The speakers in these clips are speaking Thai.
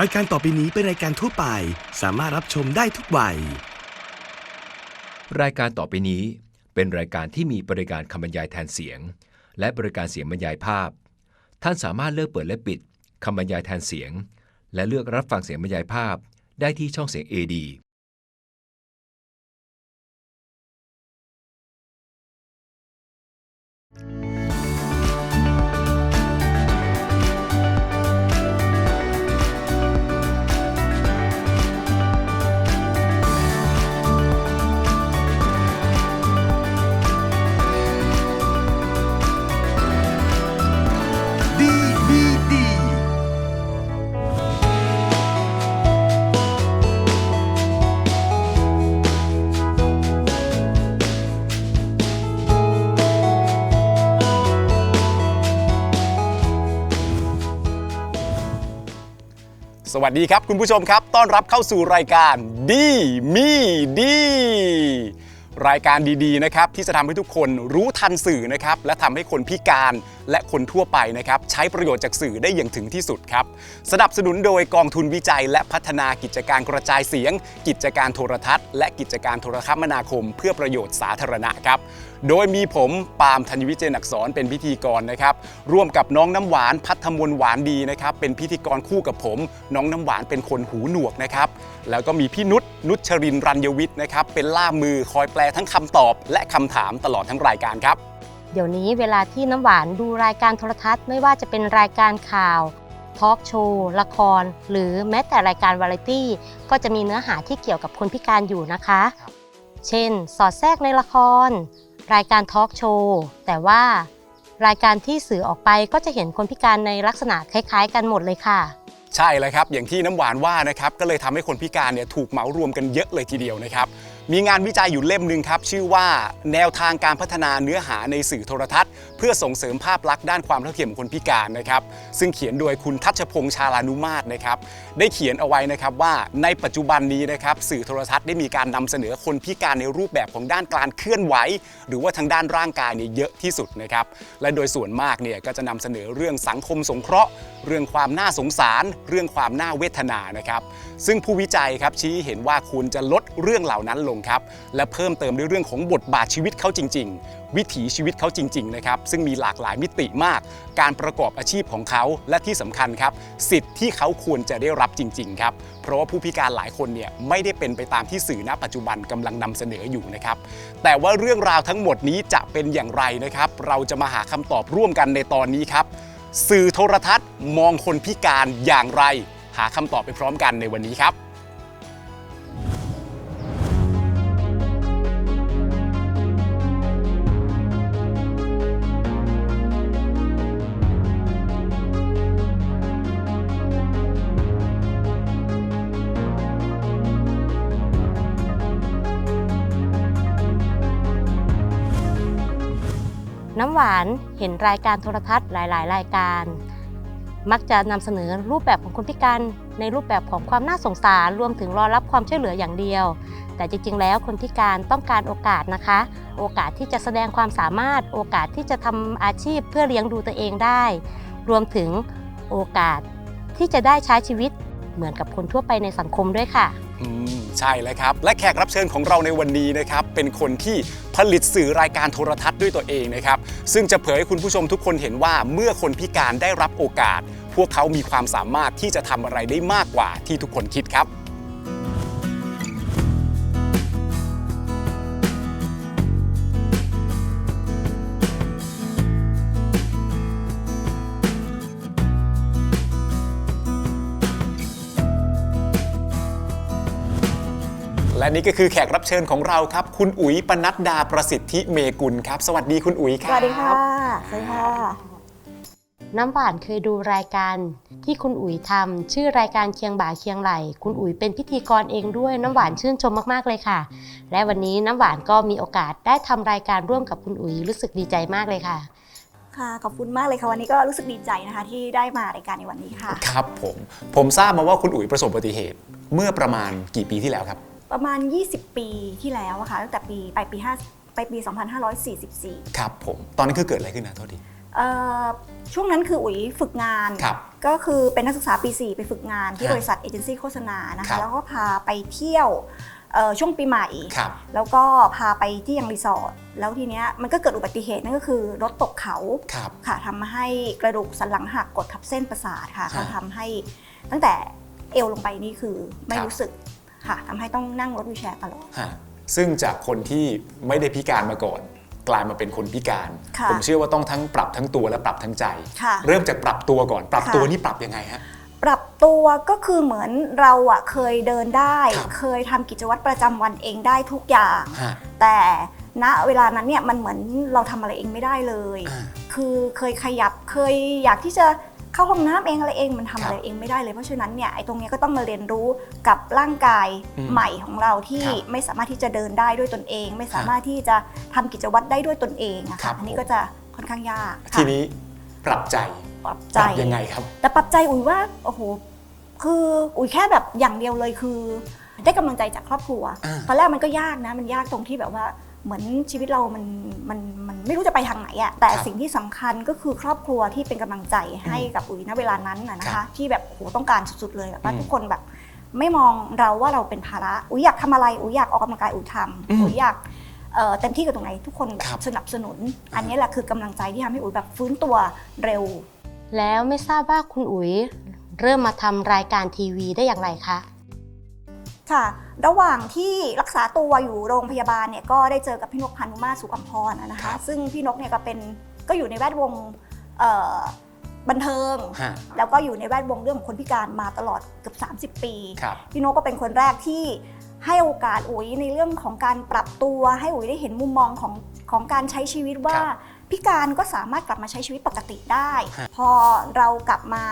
รายการต่อไปนี้เป็นรายการทั่วไป สามารถรับชมได้ทุกวัย รายการต่อไปนี้เป็นรายการที่มีบริการคำบรรยายแทนเสียง และบริการเสียงบรรยายภาพ ท่านสามารถเลือกเปิดและปิดคำบรรยายแทนเสียง และเลือกรับฟังเสียงบรรยายภาพได้ที่ช่องเสียง AD สวัสดีครับคุณผู้ชมครับ ต้อนรับเข้าสู่รายการดีมีดี รายการดีๆนะครับที่จะทำให้ทุกคนรู้ทันสื่อนะครับและทำให้คนพิการและคนทั่วไปนะครับใช้ประโยชน์จากสื่อได้อย่างถึงที่สุดครับ สนับสนุนโดยกองทุนวิจัย และพัฒนากิจการกระจายเสียง กิจการโทรทัศน์ และกิจการโทรคมนาคม เพื่อประโยชน์สาธารณะครับ โดยมีผมปาล์มธัญวิเจนอักษรเป็นพิธีกรนะครับ ร่วมกับน้องน้ำหวานพัฒมนหวานดีนะครับ เป็นพิธีกรคู่กับผม น้องน้ำหวานเป็นคนหูหนวกนะครับ แล้วก็มีพี่นุชนุชชรินร์รัญยวิทย์นะครับ เป็นล่ามมือคอยแปลทั้งคำตอบ และคำถามตลอดทั้งรายการครับ เดี๋ยวนี้เวลาที่น้ำหวานดูรายการโทรทัศน์ไม่ว่าจะเป็นรายการข่าวทอล์กโชว์ละคร หรือแม้แต่รายการวาไรตี้ ก็จะมีเนื้อหาที่เกี่ยวกับคนพิการอยู่นะคะ เช่น สอดแทรกในละคร รายการทอล์กโชว์แต่ว่ารายการที่สื่อออกไปก็จะเห็นคนพิการในลักษณะคล้ายๆ กันหมดเลยค่ะ ใช่เลยครับ อย่างที่น้ำหวานว่านะครับก็เลยทำให้คนพิการเนี่ยถูกเหมารวมกันเยอะเลยทีเดียวนะครับ มีงานวิจัยอยู่เล่มหนึ่งครับ ชื่อว่าแนวทางการพัฒนาเนื้อหาในสื่อโทรทัศน์ พื่อส่งเสริมภาพลักษณ์ด้านความเท่าเทียมของคนพิการนะครับซึ่งเขียนโดยคุณทัชพงษ์ชาลานุมาตรนะครับได้เขียนเอาไว้นะครับว่าในปัจจุบันนี้นะครับสื่อโทรทัศน์ได้มีการนำเสนอคนพิการในรูปแบบของด้านการเคลื่อนไหว หรือว่าทางด้านร่างกายเนี่ยเยอะที่สุดนะครับและโดยส่วนมากเนี่ยก็จะนำเสนอเรื่องสังคมสงเคราะห์ เรื่องความน่าสงสาร เรื่องความน่าเวทนานะครับซึ่งผู้วิจัยครับชี้เห็นว่าคุณจะลดเรื่องเหล่านั้นลงครับและเพิ่มเติมด้วยเรื่องของบทบาทชีวิตเขาจริง ๆ วิถีชีวิตเขาจริงๆนะครับซึ่งมีหลากหลายมิติมาก การประกอบอาชีพของเขาและที่สำคัญครับ สิทธิ์ที่เขาควรจะได้รับจริง ๆ ครับ เพราะว่าผู้พิการหลายคนเนี่ยไม่ได้เป็นไปตามที่สื่อณปัจจุบันกำลังนำเสนออยู่นะครับแต่ว่าเรื่องราวทั้งหมดนี้จะเป็นอย่างไรนะครับ เราจะมาหาคำตอบร่วมกันในตอนนี้ครับ สื่อโทรทัศน์ มองคนพิการอย่างไร หาคำตอบไปพร้อมกันในวันนี้ครับำหวานเห็นรายการโทรทัศน์หลาย ๆ รายการ มักจะนำเสนอรูปแบบของคนพิการในรูปแบบของความน่าสงสารรวมถึงรอรับความช่วยเหลืออย่างเดียว แต่จริง ๆ แล้วคนพิการต้องการโอกาสนะคะ โอกาสที่จะแสดงความสามารถ โอกาสที่จะทำอาชีพเพื่อเลี้ยงดูตัวเองได้ รวมถึงโอกาสที่จะได้ใช้ชีวิตเหมือนกับคนทั่วไปในสังคมด้วยค่ะ อืม ใช่แล้วครับ และแขกรับเชิญของเราในวันนี้นะครับเป็นคนที่ผลิตสื่อรายการโทรทัศน์ด้วยตัวเองนะครับ ซึ่งจะเผยให้คุณผู้ชมทุกคนเห็นว่าเมื่อคนพิการได้รับโอกาส พวกเขามีความสามารถที่จะทำอะไรได้มากกว่าที่ทุกคนคิดครับ และนี่ก็คือแขกรับเชิญของเราครับ คุณอุ๋ยปนัดดาประสิทธิเมกุลครับ สวัสดีคุณอุ๋ยคสรับวัสดีค่ะสวัสดีค่ะ น้ำหวานเคยดูรายการที่คุณอุ๋ยทำชื่อรายการเคียงบ่าเคียงไหล คุณอุ๋ยเป็นพิธีกรเองด้วยน้ำหวานชื่นชมมากๆเลยค่ะ และวันนี้น้ำหวานก็มีโอกาสได้ทำรายการร่วมกับคุณอุ๋ยรู้สึกดีใจมากเลยค่ะ ค่ะ ขอบคุณมากเลยค่ะ วันนี้ก็รู้สึกดีใจนะคะ ที่ได้มารายการในวันนี้ค่ะ ครับผมผมทราบมาว่าคุณอุ๋ยประสบอุบัติเหตุ เมื่อประมาณกี่ปีที่แล้วครับ ประมาณ 20 ปีที่แล้วอะค่ะตั้งแต่ปีไปลายปี5ไปลายปี 2544 ครับผม ตอนนั้นคือเกิดอะไรขึ้นนะโทษที เอ่อช่วงนั้นคืออุ๋ยฝึกงาน ครับก็คือเป็นนักศึกษาปี 4 ไปฝึกงานที่ครับบริษัทเอเจนซี่โฆษณานะครัคะบ แล้วก็พาไปเที่ยวเอ่อช่วงปีใหม่ ครับ แล้วก็พาไปที่ยังรีสอร์ทแล้วทีเนี้ยมันก็เกิดอุบัติเหตุนั่นก็คือรถตกเขาครับ ค่ะทำให้กระดูกสันหลังหักกดทับเส้นประสาทค่ะฮะก็ทำให้ตั้งแต่เอวลงไปนี่คือไม่ครับ รู้สึก ค่ะทำให้ต้องนั่งรถวีลแชร์ตลอด ฮะซึ่งจากคนที่ไม่ได้พิการมาก่อน กลายมาเป็นคนพิการ ค่ะผมเชื่อว่าต้องทั้งปรับทั้งตัวและปรับทั้งใจ ค่ะ เริ่มจากปรับตัวก่อน ปรับค่ะตัวนี่ปรับยังไงฮะ ปรับตัวก็คือเหมือนเราอะเคยเดินได้ ครับ เคยทำกิจวัตรประจำวันเองได้ทุกอย่าง ฮะ แต่ณเวลานั้นเนี่ยมันเหมือนเราทำอะไรเองไม่ได้เลย อ่า คือเคยขยับเคยอยากที่จะ เข้าห้องน้ำเองอะไรเองมันทำครับอะไรเองไม่ได้เลยเพราะฉะนั้นเนี่ยไอ้ตรงเนี้ยก็ต้องมาเรียนรู้กับร่างกายอืมใหม่ของเราที่ครับไม่สามารถที่จะเดินได้ด้วยตนเอง ไม่สามารถที่จะทำกิจวัตรได้ด้วยตนเองอะครัค่ะบอันนี้ผมก็จะค่อนข้างยากค่ะทีนี้ปรับใจปรับปใจรับยังไงครับ แต่ปรับใจอุ๋ยว่าโอ้โหคืออุ๋ยแค่แบบอย่างเดียวเลยคือ ได้กำลังใจจากครอบครัวอ่าตอนแรกมันก็ยากนะมันยากตรงที่แบบว่า เหมือนชีวิตเรามันมันมันไม่รู้จะไปทางไหนอะแต่ครับสิ่งที่สำคัญก็คือครอบครัวที่เป็นกำลังใจให้กับอุ๋ยณเวลานั้นน่ะนะครัคะบที่แบบโอ้โหต้องการสุดๆเลยแบบว่าอืมทุกคนแบบไม่มองเราว่าเราเป็นภาระอุ๋ยอยากทำอะไรอุ๋ยอยากออกกำลังกายอุ๋ยทอืมำอุ๋ยอยากเอ่อเต็มที่กับตรงไหนทุกคนแบครับบสนับสนุน อันนี้แหละคือกำลังใจที่ทำให้อุ๋ยแบบฟื้นตัวเร็ว แล้วไม่ทราบว่าคุณอุ๋ยเริ่มมาทำรายการทีวีได้อย่างไรคะ ค่ะ ระหว่างที่รักษาตัวอยู่โรงพยาบาลเนี่ยก็ได้เจอกับพี่นกพานุมาตรสุขอัมพรนะครัคะบซึ่งพี่นกเนี่ยก็เป็นก็อยู่ในแวดวงเอ่อบันเทิงฮะแล้วก็อยู่ในแวดวงเรื่องของคนพิการมาตลอดเกือบ30 ปีครับพี่นกก็เป็นคนแรกที่ให้โอกาสอุ๋ยในเรื่องของการปรับตัว ให้อุ๋ยได้เห็นมุมมองของของการใช้ชีวิตว่าครับพิการก็สามารถกลับมาใช้ชีวิตปกติได้ฮะพอเรากลับมา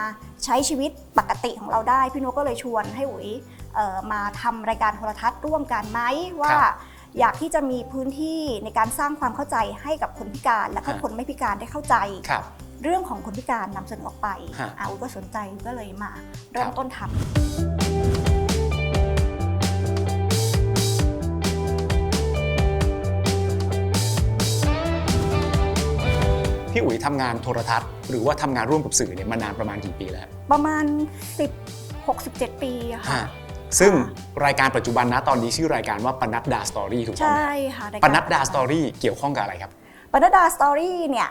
ใช้ชีวิตปกติของเราได้ พี่นกก็เลยชวนให้อุ๋ยเอ่อ มาทำรายการโทรทัศน์ร่วมกันไหมว่าอยากที่จะมีพื้นที่ในการสร้างความเข้าใจให้กับคนพิการ และก็ฮะคนไม่พิการได้เข้าใจครับเรื่องของคนพิการนำเสนอออกไปฮะอาอุยก็สนใจก็เลยมาเริ่คมรับต้นทำพี่อุ๋ยทำงานโทรทัศน์หรือว่าทำงานร่วมกับสื่อเนี่ยมานานประมาณกี่ปีแล้ว ประมาณ 10 67 ปีอะค่ะฮะ ซึ่งรายการปัจจุบันนะตอนนี้ชื่อรายการว่าปนัดดาสตอรี่ถูกต้องไหมใช่ค่ะรายปการนัดดาสตอรี่เกี่ยวข้องกับอะไรครับปนัดดาสตอรี่เนี่ย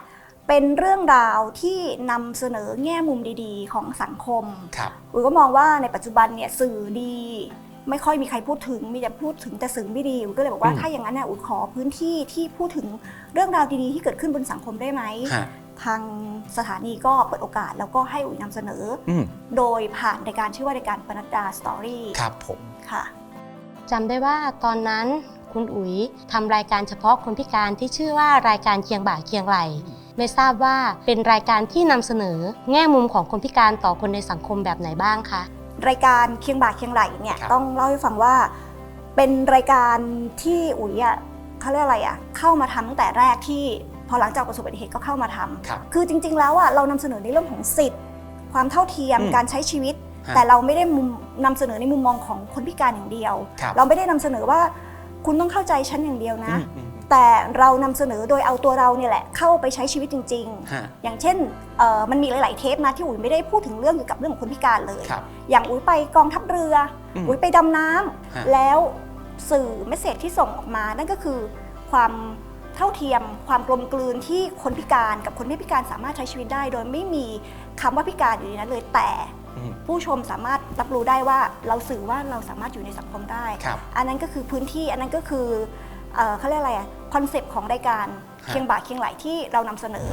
เป็นเรื่องราวที่นำเสนอแง่มุมดีๆ ของสังคมครับอุ๋ยก็มองว่าในปัจจุบันเนี่ยสื่อดี ไม่ค่อยมีใครพูดถึงมีแต่พูดถึงแต่สื่อไม่ดีอุ๋ยก็เลยบอกว่าอืมถ้าอย่างนั้นเนี่ยอุ๋ยขอพื้นที่ที่พูดถึงเรื่องราวดีๆที่เกิดขึ้นบนสังคมได้ไหมฮะ ทางสถานีก็เปิดโอกาสแล้วก็ให้อุ๋ยนำเสนออืมโดยผ่านรายการชื่อว่ารายการปนัดดาสตอรี่ครับผมค่ะจำได้ว่าตอนนั้นคุณอุ๋ยทำรายการเฉพาะคนพิการที่ชื่อว่ารายการเคียงบ่าเคียงไหลไม่ทราบว่าเป็นรายการที่นำเสนอแง่มุมของคนพิการต่อคนในสังคมแบบไหนบ้างคะรายการเคียงบ่าเคียงไหลเนี่ยครับต้องเล่าให้ฟังว่า เป็นรายการที่อุ๋ยอะเขาเรียกอะไรอะเข้ามาทำตั้งแต่แรกที่ พอหลังจากประสบอุบัติเหตุก็เข้ามาทำครับคือจริง ๆ แล้วอะเรานำเสนอในเรื่องของสิทธิ์ ความเท่าเทียมอืมการใช้ชีวิตฮะแต่เราไม่ได้มุมนำเสนอในมุมมองของคนพิการอย่างเดียวครับเราไม่ได้นำเสนอว่าคุณต้องเข้าใจฉันอย่างเดียวนะอืมอืมแต่เรานำเสนอโดยเอาตัวเราเนี่ยแหละเข้าไปใช้ชีวิตจริงๆฮะอย่างเช่นเอ่อมันมีหลาย ๆ เทปนะที่อุ๋ยไม่ได้พูดถึงเรื่องเกี่ยวกับเรื่องของคนพิการเลยครับอย่างอุ๋ยไปกองทัพเรืออืมอุ๋ยไปดำน้ำฮะแล้วสื่อเมสเซจที่ส่งออกมานั่นก็คือความ เท่าเทียมความกลมกลืนที่คนพิการกับคนไม่พิการสามารถใช้ชีวิตได้ โดยไม่มีคำว่าพิการอยู่ในนั้นเลยแต่อืมผู้ชมสามารถรับรู้ได้ว่าเราสื่อว่าเราสามารถอยู่ในสังคมได้ครับอันนั้นก็คือพื้นที่อันนั้นก็คือเอ่อเขาเรียกอะไรอะคอนเซปต์ของรายการฮะเคียงบ่าเคียงไหลที่เรานำเสนอ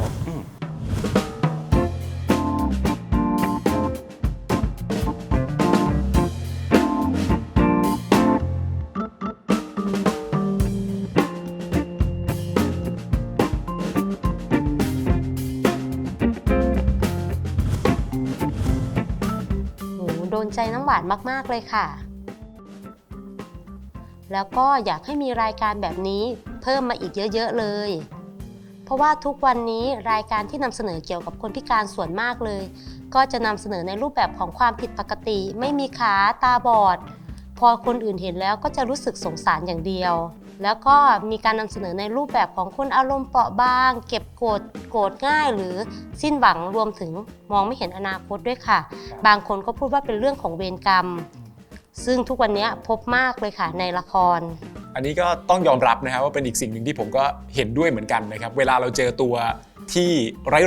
ดนใจน้ำหวานมากๆเลยค่ะ แล้วก็อยากให้มีรายการแบบนี้เพิ่มมาอีกเยอะๆเลย เพราะว่าทุกวันนี้รายการที่นำเสนอเกี่ยวกับคนพิการส่วนมากเลย ก็จะนำเสนอในรูปแบบของความผิดปกติ ไม่มีขาตาบอด พอคนอื่นเห็นแล้วก็จะรู้สึกสงสารอย่างเดียว แล้วก็มีการนำเสนอในรูปแบบของคนอารมณ์เปราะบาง เก็บโกรธโกรธง่าย หรือสิ้นหวังรวมถึงมองไม่เห็นอนาคตด้วยค่ะ บางคนก็พูดว่าเป็นเรื่องของเวรกรรม ซึ่งทุกวันนี้พบมากเลยค่ะในละคร อันนี้ก็ต้องยอมรับนะครับว่าเป็นอีกสิ่งหนึ่งที่ผมก็เห็นด้วยเหมือนกันนะครับ เวลาเราเจอตัวที่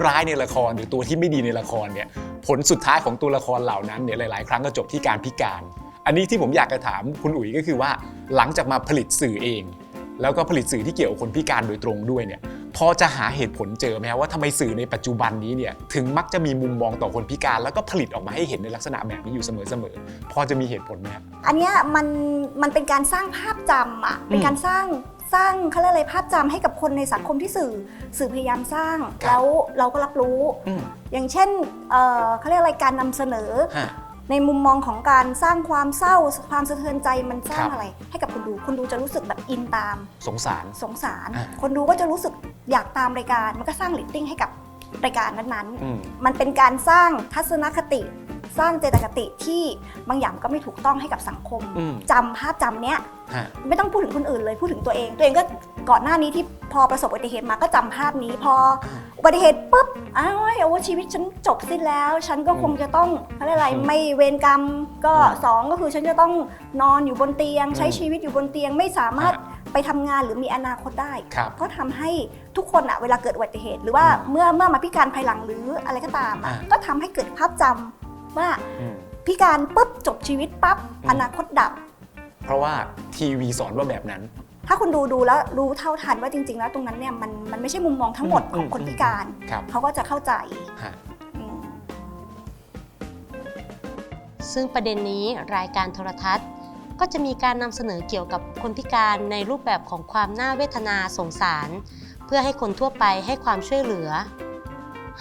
ร้ายๆในละครหรือตัวที่ไม่ดีในละครเนี่ยผลสุดท้ายของตัวละครเหล่านั้นเนี่ยหลาย ๆ ครั้งก็จบที่การพิการ อันนี้ที่ผมอยากจะถามคุณอุ๋ยก็คือว่าหลังจากมาผลิตสื่อเอง แล้วก็ผลิตสื่อที่เกี่ยวกับคนพิการโดยตรงด้วยเนี่ยพอจะหาเหตุผลเจอไหมครับว่าทำไมสื่อในปัจจุบันนี้เนี่ยถึงมักจะมีมุมมองต่อคนพิการ แล้วก็ผลิตออกมาให้เห็นในลักษณะแบบนี้อยู่เสมอๆพอจะมีเหตุผลไหมครับอันเนี้ยมันมันเป็นการสร้างภาพจำอะเป็นการสร้างสร้างเขาเรียกอะไรภาพจำให้กับคนในสังคมที่สื่อสื่อพยายามสร้างครับแล้วเราก็รับรู้อืมอย่างเช่นเอ่อเขาเรียกอะไรการนำเสนอฮะ ในมุมมองของการสร้างความเศร้าความสะเทือนใจมันสร้างครับ อะไร ให้กับคนดูคนดูจะรู้สึกแบบอินตาม สงสาร สงสาร อะ คนดูก็จะรู้สึกอยากตามรายการ มันก็สร้างลิตติ้งให้กับรายการนั้นอืม ๆ มันเป็นการสร้างทัศนคติ สร้างเจตคติที่บางอย่างก็ไม่ถูกต้องให้กับสังคมอืม จำภาพจำเนี้ย ฮะ ไม่ต้องพูดถึงคนอื่นเลยพูดถึงตัวเอง ตัวเองก็ก่อนหน้านี้ที่พอประสบอุบัติเหตุมาก็จำภาพนี้ พออุบัติเหตุปุ๊บอ้าวโอ้ชีวิตฉันจบสิ้นแล้ว ฉันก็คงจะต้องอะไรยกอะไรอืมไม่เวรกรรมก็อืมสองก็คือฉันจะต้องนอนอยู่บนเตียง ใช้อืมชีวิตอยู่บนเตียงไม่สามารถฮะไปทำงานหรือมีอนาคตได้ ครับก็ทำให้ทุกคนอะเวลาเกิดอุบัติเหตุ หรือว่าอืมเมื่อเมื่อมาพิการภายหลังหรืออะไรก็ตามอะอ่า ก็ทำให้เกิดภาพจำ ว่าอืมพิการปุ๊บจบชีวิตปั๊บอืมอนาคตดับ เพราะว่าทีวีสอนว่าแบบนั้น ถ้าคุณดูดูแล้วรู้เท่าทันว่าจริง ๆ แล้วตรงนั้นเนี่ยมันมันไม่ใช่มุมมองทั้งหมดอืมของคนพิการ ครับ เขาก็จะเข้าใจฮะ อืม ซึ่งประเด็นนี้รายการโทรทัศน์ ก็จะมีการนำเสนอเกี่ยวกับคนพิการในรูปแบบของความน่าเวทนาสงสาร เพื่อให้คนทั่วไปให้ความช่วยเหลือ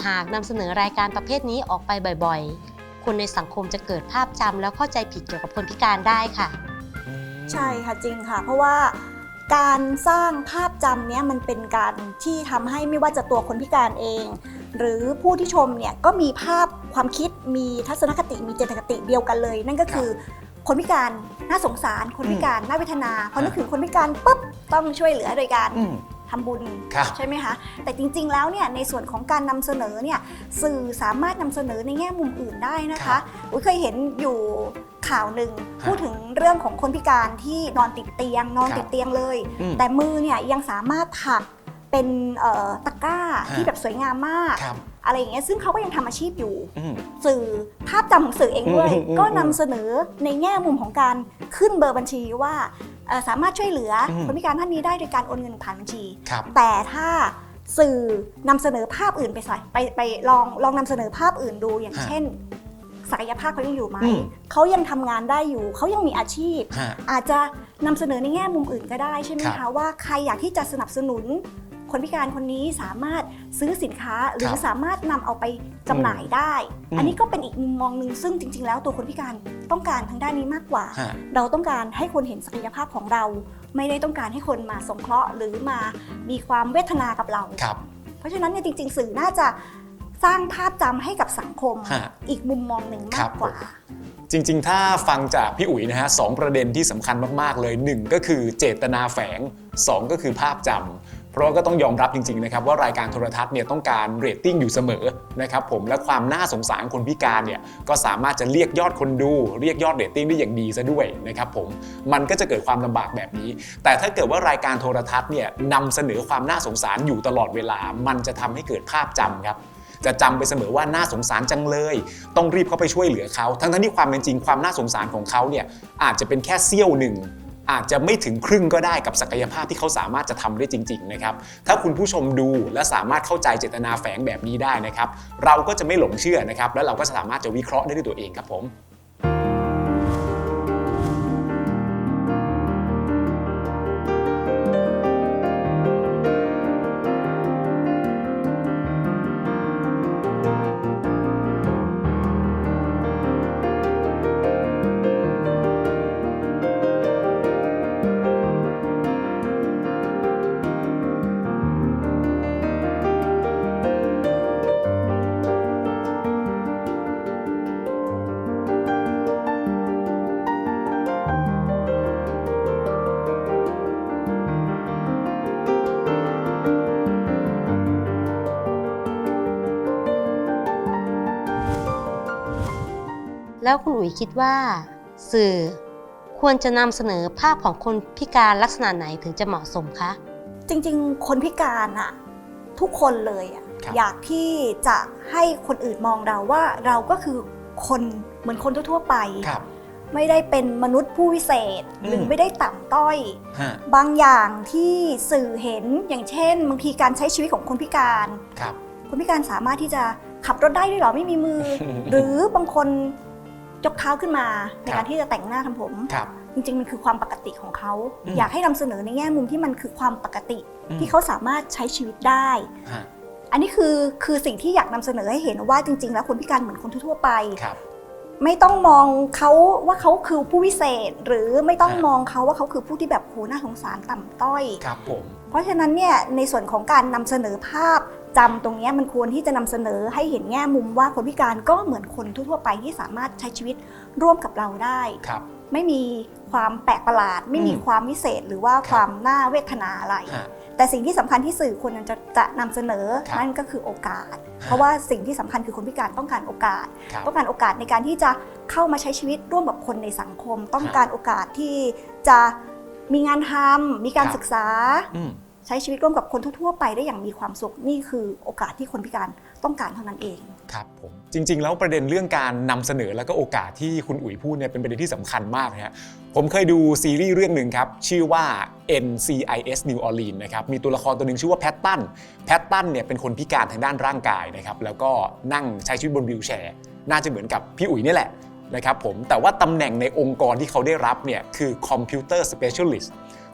หากนำเสนอรายการประเภทนี้ออกไปบ่อยๆ คนในสังคมจะเกิดภาพจำแล้วเข้าใจผิดเกี่ยวกับคนพิการได้ค่ะ ใช่ค่ะจริงค่ะ เพราะว่าการสร้างภาพจำเนี้ยมันเป็นการที่ทำให้ไม่ว่าจะตัวคนพิการเอง หรือผู้ที่ชมเนี่ยก็มีภาพความคิดมีทัศนคติมีเจตคติเดียวกันเลย นั่นก็คือคนพิการน่าสงสารคนพิการน่าเวทนาพอนึกถึงคนพิการปุ๊บต้องช่วยเหลือโดยการ อืม ทำบุญครับใช่ไหมคะแต่จริง ๆ แล้วเนี่ยในส่วนของการนำเสนอเนี่ยสื่อสามารถนำเสนอในแง่มุมอื่นได้นะครัคะบอุ้ยเคยเห็นอยู่ข่าวหนึ่งฮะพูดถึงเรื่องของคนพิการที่นอนติดเตียง นอนครับติดเตียงเลย อืมแต่มือเนี่ยยังสามารถถักเป็นเอ่อตะกร้าฮะ ที่แบบสวยงามมาก ครับ อะไรอย่างเงี้ยซึ่งเขาก็ยังทำอาชีพอยู่อืมสื่อภาพจำของสื่อเองด้วยอืมอืมก็นำเสนอในแง่มุมของการขึ้นเบอร์บัญชีว่าเอ่อสามารถช่วยเหลืออมคนพิการท่านนี้ได้โดยการโอนเงินผ่านบัญชีครับแต่ถ้าสื่อนำเสนอภาพอื่นไปใส่ไปไปลองลองนำเสนอภาพอื่นดูอย่างฮะเช่นศักยภาพเขายังอยู่ไหมอืมเขายังทำงานได้อยู่ เขายังมีอาชีพฮะอาจจะนำเสนอในแง่มุมอื่นก็ได้ใช่ไหมครัคะบว่าใครอยากที่จะสนับสนุน คนพิการคนนี้สามารถซื้อสินค้าหรือครับสามารถนำเอาไปจำหน่ายได้ อืม อันนี้ก็เป็นอีกมุมมองหนึ่งซึ่งจริง ๆ แล้วตัวคนพิการต้องการทางด้านนี้มากกว่า ฮะ เราต้องการให้คนเห็นศักยภาพของเรา ไม่ได้ต้องการให้คนมาสงเคราะห์หรือมามีความเวทนากับเรา ครับ เพราะฉะนั้นเนี่ยจริง ๆ สื่อน่าจะสร้างภาพจำให้กับสังคม ฮะอีกมุมมองหนึ่งครัมาบ กกว่า จริง ๆ ถ้าฟังจากพี่อุ๋ยนะฮะสองประเด็นที่สำคัญมาก ๆ เลย 1 ก็คือเจตนาแฝง 2 ก็คือภาพจำเพ ราะก็ต้องยอมรับจริงๆนะครับว่ารายการโทรทัศน์เนี่ยต้องการเรตติ้งอยู่เสมอนะครับผมและความน่าสงสารคนพิการเนี่ยก็สามารถจะเรียกยอดคนดู เรียกยอดเรตติ้งได้อย่างดีซะด้วยนะครับผมมันก็จะเกิดความลำบากแบบนี้ แต่ถ้าเกิดว่ารายการโทรทัศน์เนี่ยนำเสนอความน่าสงสารอยู่ตลอดเวลา มันจะทำให้เกิดภาพจำครับจะจำไปเสมอว่าน่าสงสารจังเลย ต้องรีบเข้าไปช่วยเหลือเขาทั้งทั้งๆที่ความเป็นจริงความน่าสงสารของเขาเนี่ยอาจจะเป็นแค่เสี้ยวหนึ่ง อาจจะไม่ถึงครึ่งก็ได้กับศักยภาพที่เขาสามารถจะทำได้จริงๆนะครับถ้าคุณผู้ชมดูและสามารถเข้าใจเจตนาแฝงแบบนี้ได้นะครับเราก็จะไม่หลงเชื่อนะครับและเราก็สามารถจะวิเคราะห์ได้ด้วยตัวเองครับผม แล้วคุณอุ๋ยคิดว่า สื่อควรจะนำเสนอภาพของคนพิการลักษณะไหนถึงจะเหมาะสมคะ จริงๆ คนพิการอะทุกคนเลยอะครับ อยากที่จะให้คนอื่นมองเราว่าเราก็คือคนเหมือนคนทั่วๆไป ครับ ไม่ได้เป็นมนุษย์ผู้วิเศษหรือมไม่ได้ต่ำต้อย ฮะบางอย่างที่สื่อเห็นอย่างเช่นบางทีการใช้ชีวิตของคนพิการ ครับ คนพิการสามารถที่จะขับรถได้ด้วยเหรอไม่มีมือ หรือบางคน ยกเท้าขึ้นมาในครัการบที่จะแต่งหน้าทำผมครับจริงๆ มันคือความปกติของเขาอืมอยากให้นำเสนอในแง่มุมที่มันคือความปกติอืมที่เขาสามารถใช้ชีวิตได้ฮะอันนี้คือคือสิ่งที่อยากนำเสนอให้เห็นว่าจริง ๆ แล้วคนพิการเหมือนคนทั่วๆไปครับไม่ต้องมองเขาว่าเขาคือผู้วิเศษ หรือไม่ต้องฮะมองเขาว่าเขาคือผู้ที่แบบโหน่าสงสารต่ำต้อย ครับผม เพราะฉะนั้นเนี่ยในส่วนของการนำเสนอภาพ จำตรงเนี้ยมันควรที่จะนำเสนอให้เห็นแง่มุมว่าคนพิการก็เหมือนคนทั่วๆไปที่สามารถใช้ชีวิตร่วมกับเราได้ครับไม่มีความแปลกประหลาด ไม่มีอืมความวิเศษ หรือว่าครับความน่าเวทนาอะไรฮะแต่สิ่งที่สำคัญที่สื่อควรจะจะนำเสนอครับนั่นก็คือโอกาส เพราะว่าสิ่งที่สำคัญคือคนพิการต้องการโอกาสครับต้องการโอกาสในการที่จะเข้ามาใช้ชีวิตร่วมกับคนในสังคม ต้องฮะการโอกาสที่จะมีงานทำมีการครับศึกษาอืม ใช้ชีวิตร่วมกับคนทั่วๆไปได้อย่างมีความสุขนี่คือโอกาสที่คนพิการต้องการเท่านั้นเองครับผมจริง ๆ แล้วประเด็นเรื่องการนำเสนอแล้วก็โอกาสที่คุณอุ๋ยพูดเนี่ยเป็นประเด็นที่สำคัญมากนะฮะผมเคยดูซีรีส์เรื่องหนึ่งครับ ชื่อว่า NCIS New Orleans นะครับมีตัวละครตัวหนึ่งชื่อว่าแพตตันแพตตันเนี่ยเป็นคนพิการทางด้านร่างกายนะครับแล้วก็นั่งใช้ชีวิตบนวิวแชร์ น่าจะเหมือนกับพี่อุ๋ยนี่แหละนะครับผมแต่ว่าตำแหน่งในองค์กรที่เขาได้รับเนี่ยคือคอ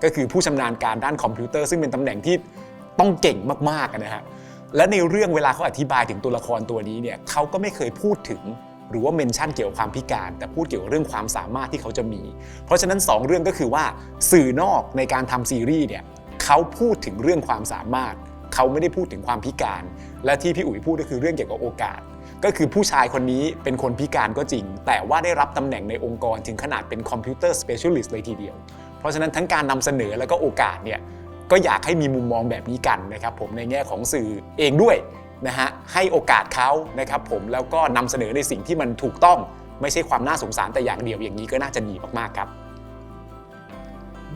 ก็คือผู้ชำนาญการด้านคอมพิวเตอร์ซึ่งเป็นตำแหน่งที่ต้องเก่งมากๆอะนะฮะและในเรื่องเวลาเขาอธิบายถึงตัวละครตัวนี้เนี่ยเขาก็ไม่เคยพูดถึงหรือว่าเมนชั่นเกี่ยวกับความพิการ แต่พูดเกี่ยวกับเรื่องความสามารถที่เขาจะมี เพราะฉะนั้น 2 เรื่องก็คือว่าสื่อนอกในการทำซีรีส์เนี่ยเขาพูดถึงเรื่องความสามารถ เขาไม่ได้พูดถึงความพิการ และที่พี่อุ๋ยพูดก็คือเรื่องเกี่ยวกับโอกาส ก็คือผู้ชายคนนี้เป็นคนพิการก็จริง แต่ว่าได้รับตำแหน่งในองค์กรถึงขนาดเป็นคอมพิวเตอร์สเปเชียลิสต์เลยทีเดียว เพราะฉะนั้นทั้งการนำเสนอแล้วก็โอกาสเนี่ยก็อยากให้มีมุมมองแบบนี้กันนะครับผมในแง่ของสื่อเองด้วยนะฮะให้โอกาสเขานะครับผมแล้วก็นำเสนอในสิ่งที่มันถูกต้องไม่ใช่ความน่าสงสารแต่อย่างเดียวอย่างนี้ก็น่าจะดีมากๆครับ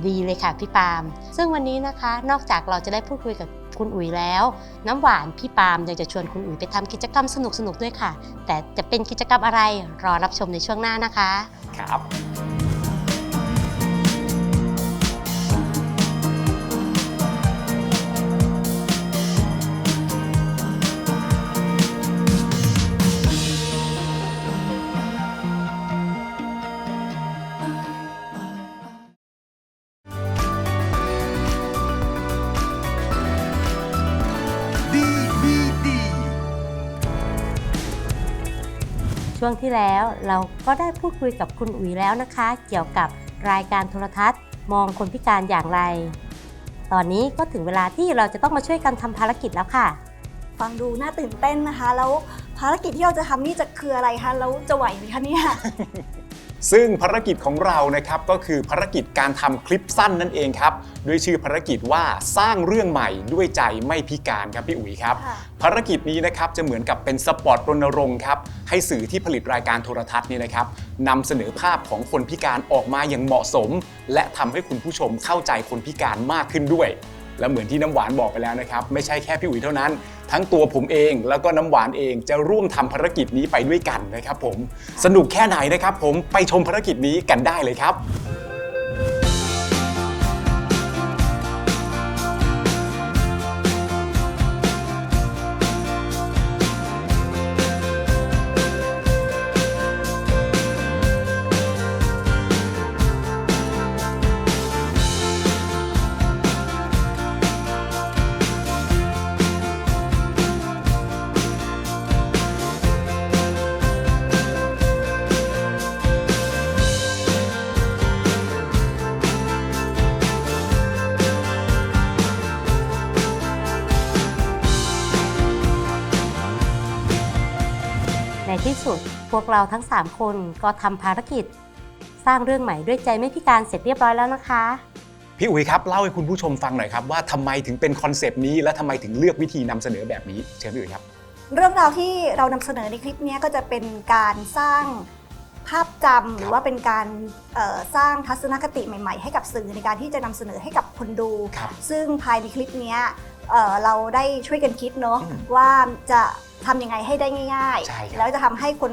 ดีเลยค่ะพี่ปาล์มซึ่งวันนี้นะคะ นอกจากเราจะได้พูดคุยกับคุณอุ๋ยแล้ว น้ำหวานพี่ปาล์มยังจะชวนคุณอุ๋ยไปทำกิจกรรมสนุกๆด้วยค่ะ แต่จะเป็นกิจกรรมอะไรรอรับชมในช่วงหน้านะคะ ครับ ช่วงที่แล้วเราก็ได้พูดคุยกับคุณอุ๋ยแล้วนะคะ เกี่ยวกับรายการโทรทัศน์ มองคนพิการอย่างไร ตอนนี้ก็ถึงเวลาที่เราจะต้องมาช่วยกันทำภารกิจแล้วค่ะ ฟังดูน่าตื่นเต้นนะคะ แล้วภารกิจที่เราจะทำนี่จะคืออะไรคะแล้วจะไหวไหมคะเนี่ย ซึ่งภารกิจของเรานะครับก็คือภารกิจการทำคลิปสั้นนั่นเองครับด้วยชื่อภารกิจว่าสร้างเรื่องใหม่ด้วยใจไม่พิการครับพี่อุ๋ยครับ ค่ะ ภารกิจนี้นะครับจะเหมือนกับเป็นสปอตรณรงค์ครับให้สื่อที่ผลิตรายการโทรทัศน์นี่นะครับนำเสนอภาพของคนพิการออกมาอย่างเหมาะสม และทำให้คุณผู้ชมเข้าใจคนพิการมากขึ้นด้วย และเหมือนที่น้ำหวานบอกไปแล้วนะครับ ไม่ใช่แค่พี่อุ๋ยเท่านั้น ทั้งตัวผมเองแล้วก็น้ำหวานเองจะร่วมทำภารกิจนี้ไปด้วยกันนะครับผมสนุกแค่ไหนนะครับ ผมไปชมภารกิจนี้กันได้เลยครับ ที่สุด พวกเราทั้ง 3 คนก็ทำภารกิจ สร้างเรื่องใหม่ด้วยใจไม่พิการเสร็จเรียบร้อยแล้วนะคะ พี่อุ๋ยครับเล่าให้คุณผู้ชมฟังหน่อยครับว่าทำไมถึงเป็นคอนเซปต์นี้และทำไมถึงเลือกวิธีนำเสนอแบบนี้เชิญพี่อุ๋ยครับ เรื่องราวที่เรานำเสนอในคลิปเนี้ยก็จะเป็นการสร้างภาพจำหรือว่าเป็นการเอ่อสร้างทัศนคติใหม่ ๆ ให้กับสื่อในการที่จะนำเสนอให้กับคนดูครับซึ่งภายในคลิปเนี้ยเอ่อเราได้ช่วยกันคิดเนาะอืมว่าจะ ทำยังไงให้ได้ง่าย ใช่ครับแล้วจะทำให้คน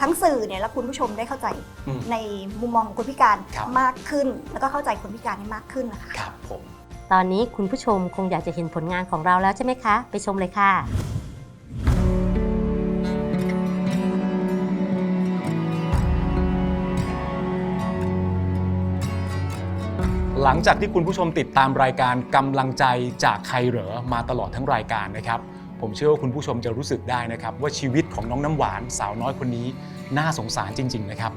ทั้งสื่อเนี่ยและคุณผู้ชมได้เข้าใจอืมในมุมมองของคนพิการครับ มากขึ้น แล้วก็เข้าใจคนพิการให้มากขึ้นนะคะ ครับผม ตอนนี้คุณผู้ชมคงอยากจะเห็นผลงานของเราแล้วใช่ไหมคะ ไปชมเลยค่ะ หลังจากที่คุณผู้ชมติดตามรายการกำลังใจจากใครเหรอมาตลอดทั้งรายการนะครับ ผมเชื่อว่าคุณผู้ชมจะรู้สึกได้นะครับ ว่าชีวิตของน้องน้ำหวานสาวน้อยคนนี้ น่าสงสารจริง ๆ นะครับ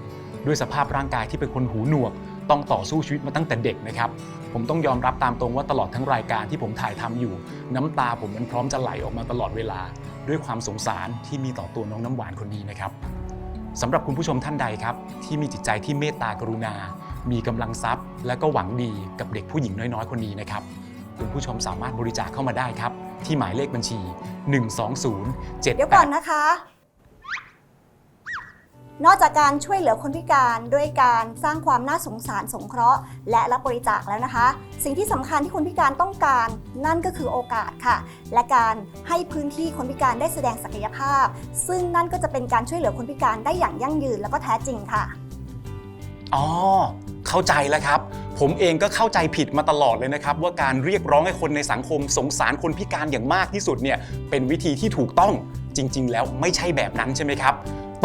ด้วยสภาพร่างกายที่เป็นคนหูหนวก ต้องต่อสู้ชีวิตมาตั้งแต่เด็กนะครับ ผมต้องยอมรับตามตรงว่าตลอดทั้งรายการที่ผมถ่ายทำอยู่ น้ำตาผมมันพร้อมจะไหลออกมาตลอดเวลา ด้วยความสงสารที่มีต่อตัวน้องน้ำหวานคนนี้นะครับสำหรับคุณผู้ชมท่านใดครับ ที่มีจิตใจที่เมตตากรุณา มีกำลังทรัพย์ และก็หวังดีกับเด็กผู้หญิงน้อยๆ คนนี้นะครับ คุณผู้ชมสามารถบริจาคเข้ามาได้ครับ ที่หมายเลขบัญชี 120เดี๋ยวก่อนนะคะ นอกจากการช่วยเหลือคนพิการด้วยการสร้างความน่าสงสารสงเคราะห์ และรับบริจาคแล้วนะคะ สิ่งที่สำคัญที่คนพิการต้องการนั่นก็คือโอกาสค่ะ และการให้พื้นที่คนพิการได้แสดงศักยภาพ ซึ่งนั่นก็จะเป็นการช่วยเหลือคนพิการได้อย่างยั่งยืนแล้วก็แท้จริงค่ะ อ๋อ เข้าใจแล้วครับ ผมเองก็เข้าใจผิดมาตลอดเลยนะครับ ว่าการเรียกร้องให้คนในสังคมสงสารคนพิการอย่างมากที่สุดเนี่ยเป็นวิธีที่ถูกต้องจริง ๆ แล้วไม่ใช่แบบนั้นใช่ไหมครับ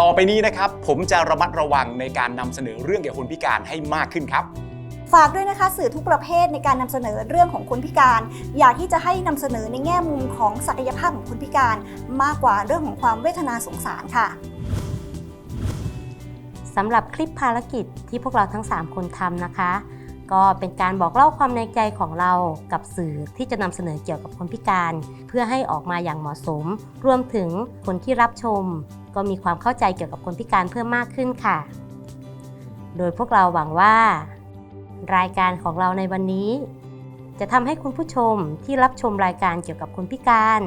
ต่อไปนี้นะครับ ผมจะระมัดระวังในการนำเสนอเรื่องเกี่ยวกับคนพิการให้มากขึ้นครับฝากด้วยนะคะสื่อทุกประเภทในการนำเสนอเรื่องของคนพิการ อยากที่จะให้นำเสนอในแง่มุมของศักยภาพของคนพิการ มากกว่าเรื่องของความเวทนาสงสารค่ะ สำหรับคลิปภารกิจที่พวกเราทั้ง 3 คนทำนะคะ ก็เป็นการบอกเล่าความในใจของเรากับสื่อที่จะนำเสนอเกี่ยวกับคนพิการ เพื่อให้ออกมาอย่างเหมาะสม รวมถึงคนที่รับชม ก็มีความเข้าใจเกี่ยวกับคนพิการเพิ่มมากขึ้นค่ะ โดยพวกเราหวังว่า รายการของเราในวันนี้ จะทำให้คุณผู้ชมที่รับชมรายการเกี่ยวกับคนพิการ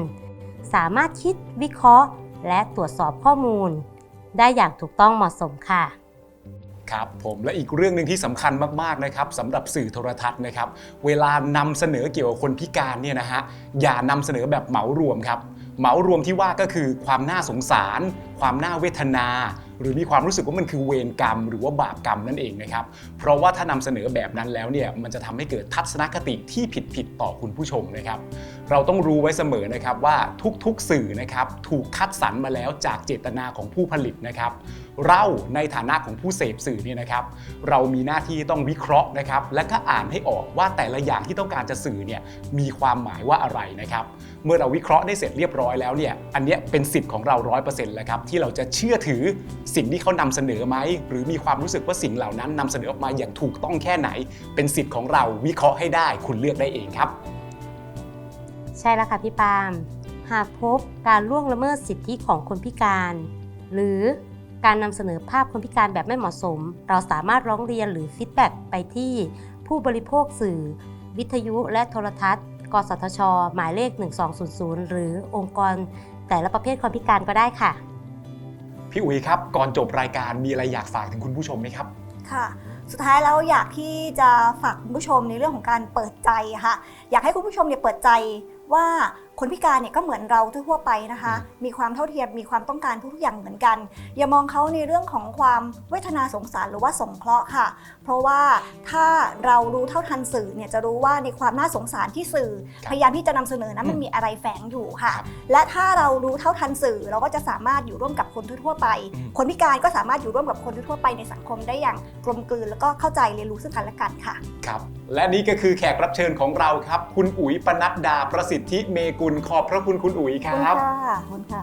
สามารถคิดวิเคราะห์ และตรวจสอบข้อมูล ได้อย่างถูกต้องเหมาะสมค่ะ ครับผมและอีกเรื่องหนึ่งที่สำคัญมากๆนะครับสำหรับสื่อโทรทัศน์นะครับ เวลานำเสนอเกี่ยวกับคนพิการเนี่ยนะฮะอย่านำเสนอแบบเหมารวมครับเหมารวมที่ว่าก็คือความน่าสงสาร ความน่าเวทนา หรือมีความรู้สึกว่ามันคือเวรกรรม หรือว่าบาปกรรมนั่นเองนะครับ เพราะว่าถ้านำเสนอแบบนั้นแล้วเนี่ยมันจะทำให้เกิดทัศนคติที่ผิดๆต่อคุณผู้ชมนะครับ เราต้องรู้ไว้เสมอนะครับว่าทุกๆสื่อนะครับถูกคัดสรรมาแล้วจากเจตนาของผู้ผลิตนะครับ เราในฐานะของผู้เสพสื่อเนี่ยนะครับ เรามีหน้าที่ต้องวิเคราะห์นะครับ และก็อ่านให้ออกว่าแต่ละอย่างที่ต้องการจะสื่อเนี่ยมีความหมายว่าอะไรนะครับ เมื่อเราวิเคราะห์ได้เสร็จเรียบร้อยแล้วเนี่ยอันเนี้ยเป็นสิทธิ์ของเรา100%แล้วครับที่เราจะเชื่อถือสิ่งที่เขานำเสนอไหมหรือมีความรู้สึกว่าสิ่งเหล่านั้นนำเสนอออกมาอย่างถูกต้องแค่ไหน เป็นสิทธิ์ของเราวิเคราะห์ให้ได้ คุณเลือกได้เองครับ ใช่แล้วค่ะพี่ปาล์มหากพบการล่วงละเมิดสิทธิของคนพิการ หรือการนำเสนอภาพคนพิการแบบไม่เหมาะสม เราสามารถร้องเรียนหรือฟีดแบ็กไปที่ผู้บริโภคสื่อ วิทยุและโทรทัศน์ กสทช หมายเลข 1200 หรือองค์กรแต่ละประเภทความพิการก็ได้ค่ะ พี่อุ๋ยครับ ก่อนจบรายการมีอะไรอยากฝากถึงคุณผู้ชมไหมครับ ค่ะ สุดท้ายแล้วอยากที่จะฝากคุณผู้ชมในเรื่องของการเปิดใจค่ะ อยากให้คุณผู้ชมเนี่ยเปิดใจว่า คนพิการเนี่ยก็เหมือนเราทั่วๆไปนะคะ มีความเท่าเทียมมีความต้องการทุกๆอย่างเหมือนกัน อย่ามองเขาในเรื่องของความเวทนาสงสารหรือว่าสงเคราะห์ค่ะ เพราะว่าถ้าเรารู้เท่าทันสื่อเนี่ยจะรู้ว่าในความน่าสงสารที่สื่อครับพยายามที่จะนำเสนอนั้นมันมีอะไรแฝงอยู่ค่ะครับและถ้าเรารู้เท่าทันสื่อเราก็จะสามารถอยู่ร่วมกับคนทั่วๆไปอืมคนพิการก็สามารถอยู่ร่วมกับคนทั่วๆไปในสังคมได้อย่างกลมกลืนแล้วก็เข้าใจเรียนรู้ซึ่งกันและกันค่ะ ครับ และนี่ก็คือแขกรับเชิญของเราครับ คุณอุ๋ยปนัดดาประสิทธิเมกุลขอบพระคุณคุณอุ๋ยคขอบคุณรับ ค่ะขอบคุณค่ะ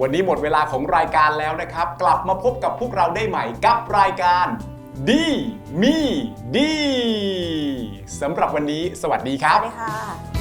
วันนี้หมดเวลาของรายการแล้วนะครับ กลับมาพบกับพวกเราได้ใหม่กับรายการดีมีดีสำหรับวันนี้ สวัสดีคสรับ วัสดีค่ะ